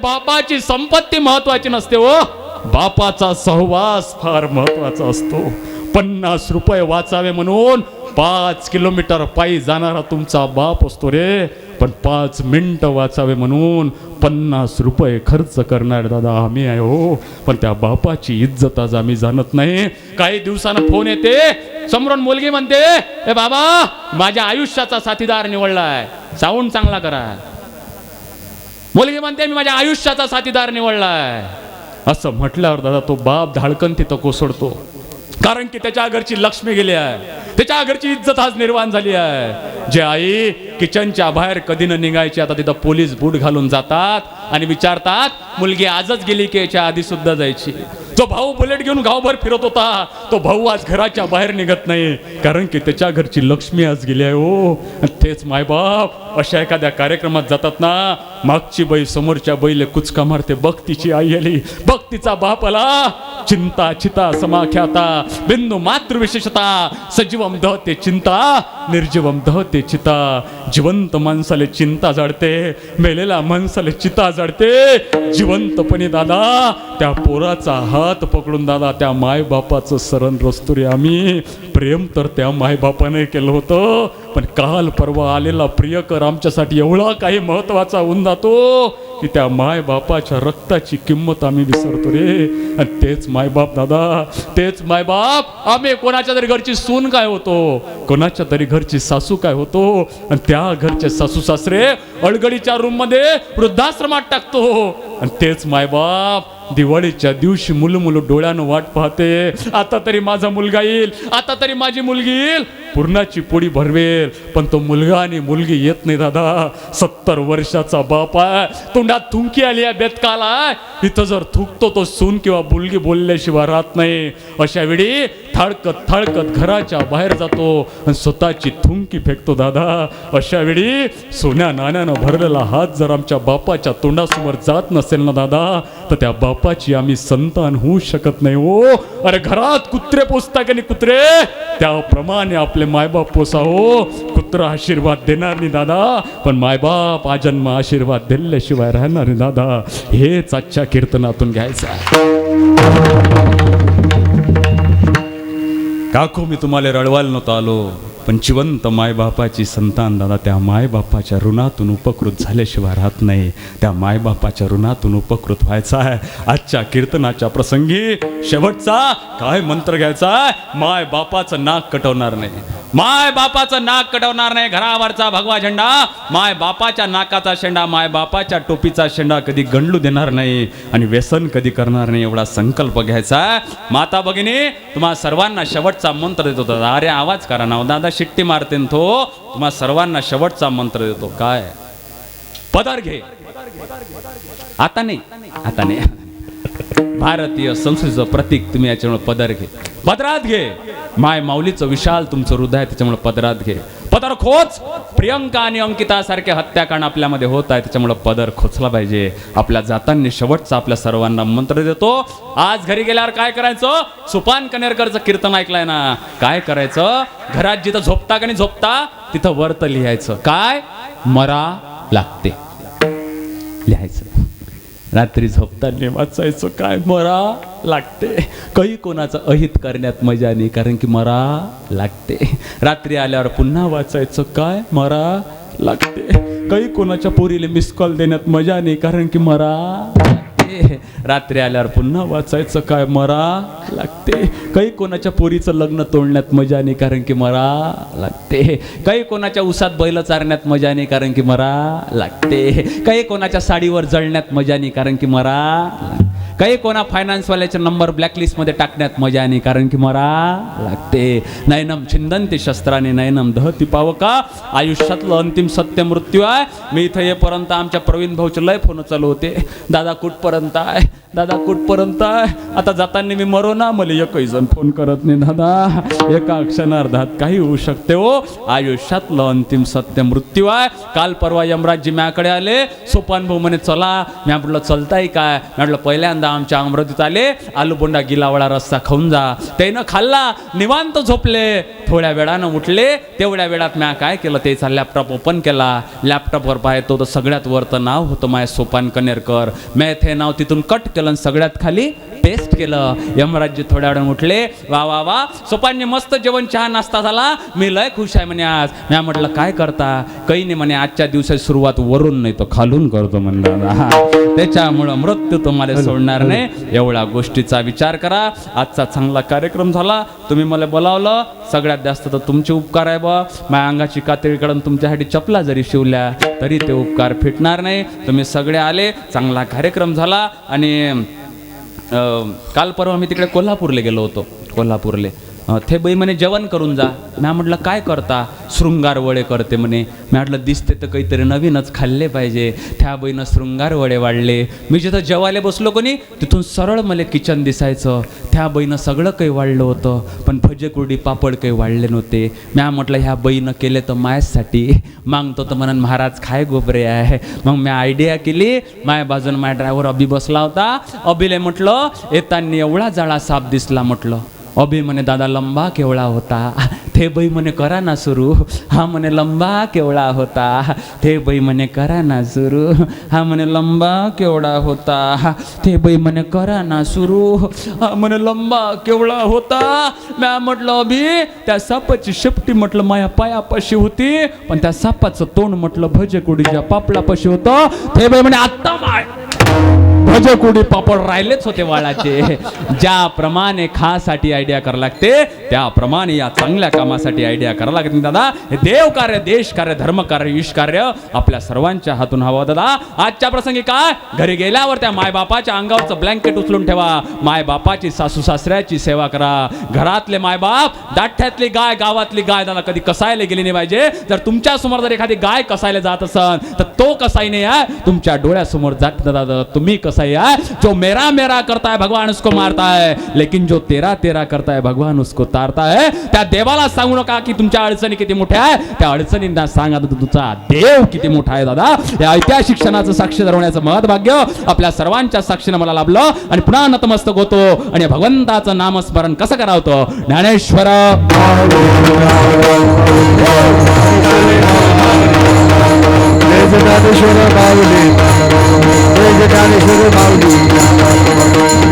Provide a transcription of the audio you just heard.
बापाची संपत्ती महत्वाची नसते हो. बापाचा सहवास फार महत्त्वाचा असतो. पन्नास रुपये वाचावे म्हणून पाच किलोमीटर पायी जाणारा तुमचा बाप असतो रे. पण पाच मिनिटं वाचावे म्हणून पन्नास रुपये खर्च करणार दादा आम्ही आहे हो. पण त्या बापाची इज्जत आज आम्ही जाणत नाही. काही दिवसानं फोन येते. समोरून मुलगी म्हणते ए बाबा माझ्या आयुष्याचा साथीदार निवडलाय. साऊंड चांगला करा. मुलगी म्हणते मी माझ्या आयुष्याचा साथीदार निवडलाय. असं म्हटल्यावर दादा तो बाप धाडकन तिथं कोसळतो. कारण की त्याच्या घरची लक्ष्मी गेली आहे. त्याच्या घरची इज्जत आज निर्माण झाली आहे. जे आई किचनच्या बाहेर कधी न निघायची आता तिथं पोलीस बूट घालून जातात आणि विचारतात मुलगी आजच गेली की याच्या आधी सुद्धा जायची. जो भाऊ बुलेट घेऊन गावभर फिरत होता तो भाऊ आज घराच्या बाहेर निघत नाही. कारण की त्याच्या घरची लक्ष्मी आज गेली आहे हो तेच मायबाप अशा एखाद्या कार्यक्रमात जातात ना मागची बाई समोरच्या बैले कुचका मारते बघ तिची आई आली बघ तिचा बाप आला. चिंता चिता समाख्याता बिंदू मातृ विशेषता सजीवम दहते चिंता निर्जीवम दहते चिता जिवंत माणसाले चिंता जडते मेलेला माणसाले चिता जडते जिवंतपणे दादा त्या पोराचा हात पकडून दादा त्या मायबापाचं सरण रचतो रे आम्ही. प्रेम तर त्या मायबापाने केलं होतं पण काल परवा आलेला प्रियकर आमच्यासाठी एवढा काही महत्त्वाचा होऊन जातो की त्या मायबापाच्या रक्ताची किंमत आम्ही विसरतो रे. आणि तेच मायबाप दादा तेच मायबाप. आम्ही कोणाच्या तरी घरची सून काय होतो? कोणाच्या तरी घरची सासू काय होतो? आणि त्या घरचे सासू सासरे अडगडीच्या रूममध्ये वृद्धाश्रमात टाकतो. आणि तेच मायबाप दिवाळीच्या दिवशी मुलं मुलं डोळ्यानं वाट पाहते. आता तरी माझा मुलगा येईल. आता तरी माझी मुलगी येईल. पूर्णाची पोळी भरवेल. पण तो मुलगा आणि मुलगी येत नाही दादा. सत्तर वर्षाचा बाप आहे. तोंडात थुंकी आली आहे बेतकाला. इथं जर थुकतो तो सून किंवा मुलगी बोलल्याशिवाय राहत नाही. अशा वेळी थाळकत थाळकत घराच्या बाहेर जातो आणि स्वतःची थुंकी फेकतो दादा अशा वेळी सोन्या नाण्यानं भरलेला हात जर आमच्या बापाच्या तोंडासमोर जात नसेल ना दादा तर त्या बापाची आम्ही संतान होऊ शकत नाही हो. अरे घरात कुत्रे पोचता की नाही कुत्रे? त्याप्रमाणे आपले मायबाप पोसा हो कुत्रा आशीर्वाद देणार नाही दादा पण मायबाप आजन्म आशीर्वाद दिल्याशिवाय राहणार नाही दादा. हेच आजच्या कीर्तनातून घ्यायचं आहे. काकू मी तुम्हाला रडवायला नव्हतं आलो पण जिवंत मायबापाची संतान दादा त्या मायबापाच्या ऋणातून उपकृत झाल्याशिवाय राहत नाही. त्या मायबापाच्या ऋणातून उपकृत व्हायचा आहे. आजच्या कीर्तनाच्या प्रसंगी शेवटचा काय मंत्र घ्यायचा आहे? माय बापाचं नाक कटवणार नाही. माय बापाचं नाक कटवणार नाही घरावरचा भगवा झेंडा. माय बापाच्या नाकाचा शेंडा माय बापाच्या टोपीचा शेंडा कधी गंडलू देणार नाही आणि व्यसन कधी करणार नाही एवढा संकल्प घ्यायचा माता भगिनी तुम्हा सर्वांना शेवटचा मंत्र देतो. दादा अरे आवाज करा ना हो. दादा शिट्टी मारते तो. तुम्हा सर्वांना शेवटचा मंत्र देतो. काय? पदार घे. आता नाही. आता नाही. भारतीय संस्कृतीचं प्रतीक तुम्ही याच्यामुळे पदर घे. पदरात घे. माय माऊलीचं विशाल तुमचं हृदय त्याच्यामुळे पदरात घे. पदर खोच. प्रियंका आणि अंकिता सारखे हत्याकांड आपल्यामध्ये होत आहे त्याच्यामुळे पदर खोचला पाहिजे. आपल्या जातांनी शेवटचा आपल्या सर्वांना मंत्र देतो. आज घरी गेल्यावर काय करायचं? सुपान कनेरकरचं कीर्तन ऐकलंय ना. काय करायचं? घरात जिथं झोपता का नाही झोपता तिथं वर्त लिहायचं. काय? मरा लागते. लिहायचं. रात्री झोपताना वाचायचं काय मरा लागते? काही कोणाचं अहित करण्यात मजा नाही कारण की मरा लागते. रात्री आल्यावर पुन्हा वाचायचं काय मरा लागते? काही कोणाच्या पोरीला मिस कॉल देण्यात मजा नाही कारण की मरा लागते रात्री आल्यावर पुन्हा वाचायचं काय? मरा लागते. काही कोणाच्या पोरीचं लग्न तोडण्यात मजा नाही कारण की मरा लागते. काही कोणाच्या उसात बैल चारण्यात मजा नाही कारण की मरा लागते. काही कोणाच्या साडीवर जळण्यात मजा नाही कारण की मरा काही कोणा फायनान्सवाल्याचा नंबर ब्लॅकलिस्टमध्ये टाकण्यात मजा नाही कारण की मरा लागते. नयनम ते शस्त्राने नयनम दहती पावका. आयुष्यातलं अंतिम सत्य मृत्यू आहे. मी इथं येपर्यंत आमच्या प्रवीण भाऊचे लय फोन चालू होते. दादा कुठपर्यंत आहे? दादा कुठपर्यंत आहे? आता जाताना मी मरो ना मला एकही जण फोन करत नाही दादा. एका क्षणार्धात काही होऊ शकते हो. आयुष्यातलं अंतिम सत्य मृत्यू आहे. काल परवा यमराजजी म्याकडे आले. सोपान भाऊ म्हणे चला मी म्हटलं चलताय काय? मी म्हटलं पहिल्यांदा आमच्या अमरावतीत आले. आलू बोंडा गिलावळा रस्सा खाऊन जा. त्यानं खाल्ला. निवांत झोपले. थोड्या वेळानं उठले तेवढ्या वेळात म्या काय केलं त्याचा लॅपटॉप ओपन केला. लॅपटॉपवर पाहतो तर सगळ्यात वरतं नाव होतं माय सोपान कनेरकर. मी ते नाव तिथून कट केलं आणि सगळ्यात खाली पेस्ट केलं. यमराज्य थोड्या वेळानं उठले. वा वा वा. सोपांनी मस्त जेवण चहा नाश्ता झाला. मी लय खुश आहे म्हणे आज. म्या म्हटलं काय करता? काही नाही म्हणे आजच्या दिवसाची सुरुवात वरून नाही तो खालून करतो म्हणलं त्याच्यामुळं मृत्यू तुम्हाला सोडणार नाही. एवढ्या गोष्टीचा विचार करा. आजचा चांगला कार्यक्रम झाला. तुम्ही मला बोलावलं. सगळ्यात जास्त तर तुमचे उपकार आहे बा माझ्या अंगाची कातळीकडून तुमच्यासाठी चपला जरी शिवल्या तरी ते उपकार फिटणार नाही. तुम्ही सगळे आले. चांगला कार्यक्रम झाला. आणि काल परवा मी तिकडे कोल्हापूरला गेलो होतो कोल्हापूरले. ते बाई म्हणे जेवण करून जा. म्या म्हटलं काय करता? शृंगार वडे करते म्हणे. मी म्हटलं दिसते तर काहीतरी नवीनच खाल्ले पाहिजे. त्या बाईनं शृंगार वडे वाढले. मी जिथं जेवायला बसलो कोणी तिथून सरळ मला किचन दिसायचं. त्या बाईनं सगळं काही वाढलं होतं पण भजे पापड काही वाढले नव्हते. म्या म्हटलं ह्या बाईनं केले तर मायासाठी. मागतो तर म्हणून महाराज काय गोबरे आहे? मग मी आयडिया केली. माया बाजून माझ्या ड्रायव्हर अभि बसला होता. अभिले म्हटलं येताना एवढा जाळा साप दिसला म्हटलं. अभि म्हणे दादा लंबा केवळा होता. थे बाई म्हणे करा ना सुरू. हा म्हणे लंबा केवळा होता. थे बाई म्हणे करा ना सुरू. हा म्हणे लंबा केवळा होता. थे बाई म्हणे करा ना सुरू. हा म्हणे लंबा केवळा होता. म्या म्हटलं अभि त्या सापाची शेपटी म्हटलं माया पायापाशी होती. पण त्या सापाचं तोंड म्हटलं भजे कुडीच्या पापडापाशी होतं. थे बाई म्हणे आत्ता माय. भजकुडी पापड राहिलेच होते वाळाचे. ज्याप्रमाणे खासाठी आयडिया करा लागते त्याप्रमाणे या चांगल्या कामासाठी आयडिया करा लागते. दादा हे देव कार्य देश कार्य धर्म कार्य ईश कार्य आपल्या सर्वांच्या हातून हवं. दादा आजच्या प्रसंगी काय? घरी गेल्यावर त्या मायबापाच्या अंगावरचं ब्लँकेट उचलून ठेवा. मायबापाची सासू सासऱ्याची सेवा करा. घरातले मायबाप दाठ्यातली गाय गावातली गाय दादा कधी कसायला गेली नाही पाहिजे? जर तुमच्यासमोर जर एखादी गाय कसायला जात असन तर तो कसाई नाही आहे तुमच्या डोळ्यासमोर जात दादा. तुम्ही कसाई आहे जो मेरा मेरा करता है भगवान उसको मारता है। लेकिन जो तेरा तेरा करता है भगवान उसको तारता है। त्या देवाला सांगू नका की तुमच्या अडचणी किती मोठ्या आहे त्या अडचणींना सांगा तुमचा देव किती मोठा आहे दादा. या ऐतिहासिक क्षणाचं साक्ष धरवण्याचं महत्भाग्य आपल्या सर्वांच्या साक्षीनं मला लाभलं. आणि पुन्हा नतमस्तक होतो आणि भगवंताचं नामस्मरण कसं करावतं ज्ञानेश्वर. जय যে গানে শুধু মাউলি